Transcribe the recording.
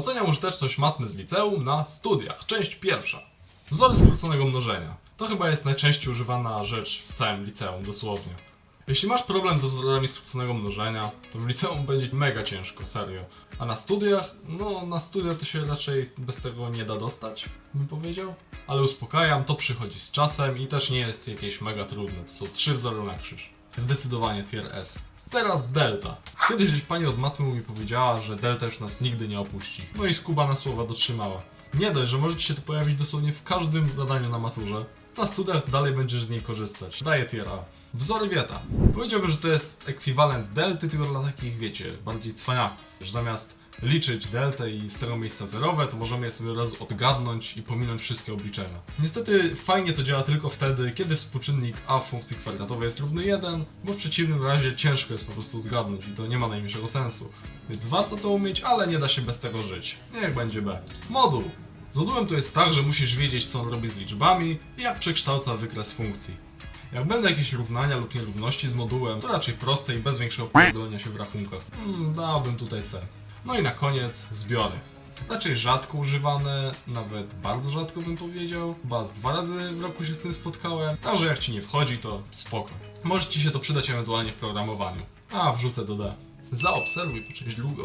Oceniam użyteczność matmy z liceum na studiach. Część pierwsza. Wzory skróconego mnożenia. To chyba jest najczęściej używana rzecz w całym liceum, dosłownie. Jeśli masz problem ze wzorami skróconego mnożenia, to w liceum będzie mega ciężko, serio. A na studiach? No, na studia to się raczej bez tego nie da dostać, bym powiedział. Ale uspokajam, to przychodzi z czasem i też nie jest jakieś mega trudne. To są trzy wzory na krzyż. Zdecydowanie tier S. Teraz delta. Kiedyś gdzieś pani od matmy mi powiedziała, że delta już nas nigdy nie opuści. No i skuba na słowa dotrzymała. Nie dość, że może ci się to pojawić dosłownie w każdym zadaniu na maturze. Na studiach dalej będziesz z niej korzystać. Daję tier A. Wzory wieta. Powiedziałbym, że to jest ekwiwalent delty, tylko dla takich, wiecie, bardziej cwaniaków. Że zamiast liczyć deltę i z tego miejsca zerowe, to możemy je sobie od razu odgadnąć i pominąć wszystkie obliczenia. Niestety fajnie to działa tylko wtedy, kiedy współczynnik a funkcji kwadratowej jest równy 1, bo w przeciwnym razie ciężko jest po prostu zgadnąć i to nie ma najmniejszego sensu. Więc warto to umieć, ale nie da się bez tego żyć. Niech będzie B. Moduł. Z modułem to jest tak, że musisz wiedzieć, co on robi z liczbami i jak przekształca wykres funkcji. Jak będą jakieś równania lub nierówności z modułem, to raczej proste i bez większego pierdolenia się w rachunkach. Hmm, dałbym tutaj C. No i na koniec zbiory. Raczej rzadko używane, nawet bardzo rzadko bym powiedział. Chyba z dwa razy w roku się z tym spotkałem. Także jak ci nie wchodzi, to spoko. Może ci się to przydać ewentualnie w programowaniu. A, wrzucę do D. Zaobserwuj po część drugą.